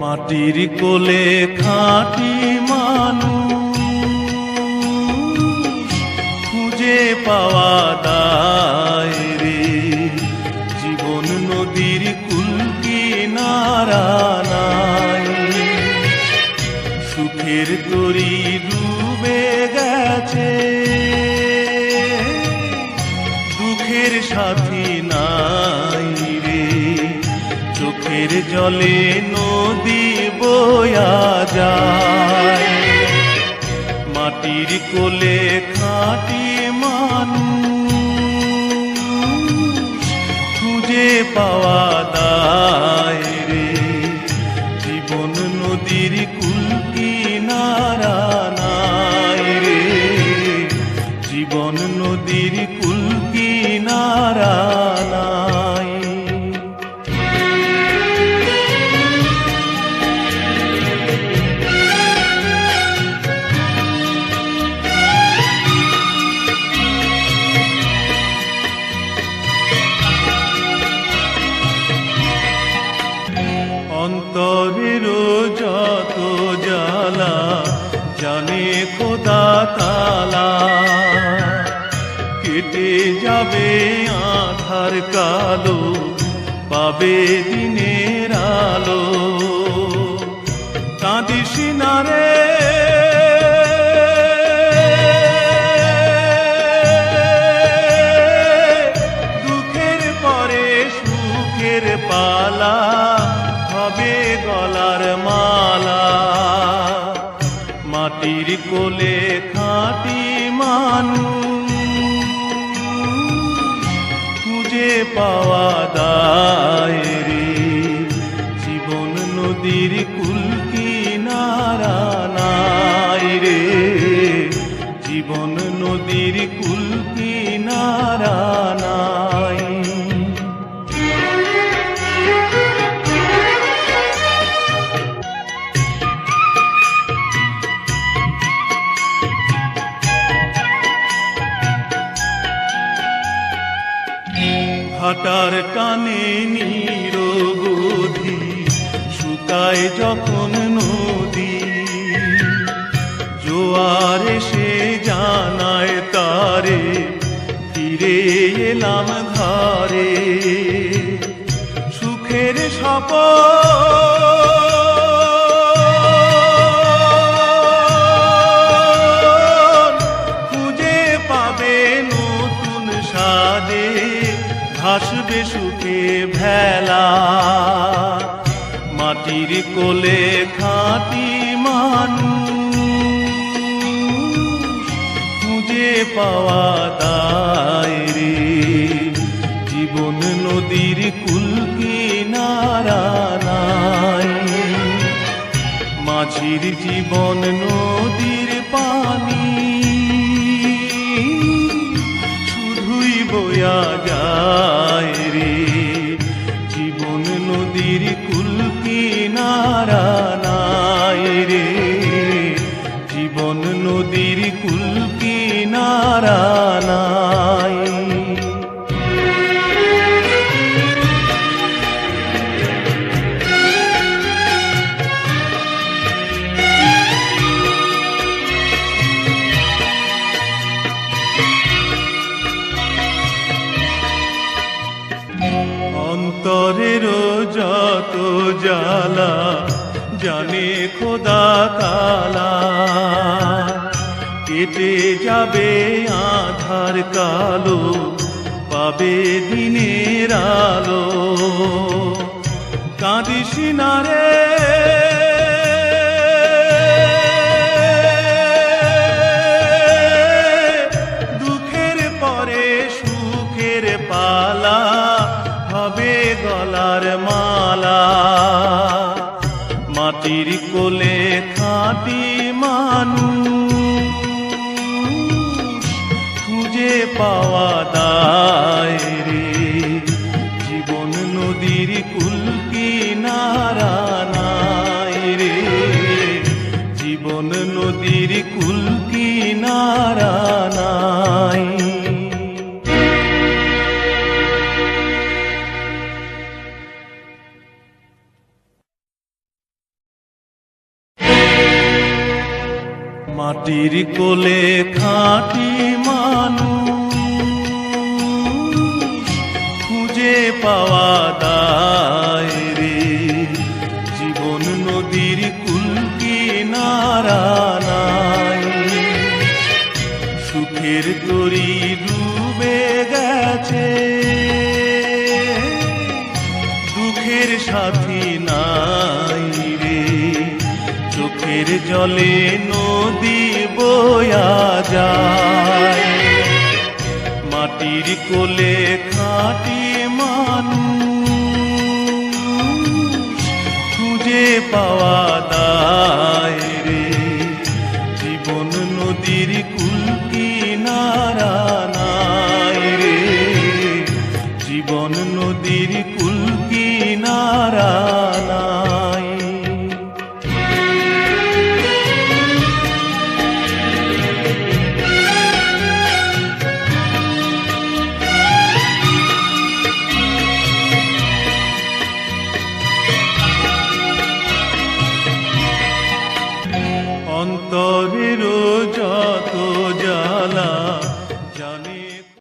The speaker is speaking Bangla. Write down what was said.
মাটির কোলে খাঁটি মানুষ খুঁজে পাওয়া দায় রে। জীবন নদীর কুল কিনারা নাই। সুখের তরি ডুবে গেছে। দুঃখের সাথী জলে নদী বয়া যায়। মাটির কোলে খাঁটি মানুষ খুঁজে পাওয়া দায় রে। জীবন নদীর কুল কিনারা নাই রে। জীবন নদীর অন্তরের যত জ্বালা জানে খোদা তালা। কেটে যাবে আধার কালো, পাবে দিনের আলো। কাঁদিস না ভাটার টানে নিরবধি শুকায় যখন নদী। জোয়ার সে জানায় তারে, ফিরে এলাম ধারে সুখের সপন মাটির কোলে খাঁটি মানুষ খুঁজে পাওয়া দায় রে। জীবন নদীর কুল কিনারা নাই। মাঝির জীবন নদীর পানি শুধুই বয়া যায় রে। জীবন নদীর কিনারা নাই রে। জীবন নদীর কুল কিনারা নাই। যত জ্বালা, জানে খোদা তালা কেটে যাবে আধার কালো, পাবে দিনের আলো। কাঁদিস না রে। দুঃখের পরে সুখের পালা, হবে গলার মালা মাটির কোলে খাঁটি মানুষ খুঁজে পাওয়া দায় জীবন নদীর কুলকি নারা নাই রে। জীবন নদীর কুল মাটির কোলে খাঁটি মানুষ খুঁজে পাওয়া দায় রে। জীবন নদীর কুলকি নাই। সুখের তরি ডুবে গেছে। দুঃখের সাথী নাই রে। চোখের জলে নদী বয়া যায়। মাটির কোলে খাটি মানুষ খুঁজে পাওয়া দায়।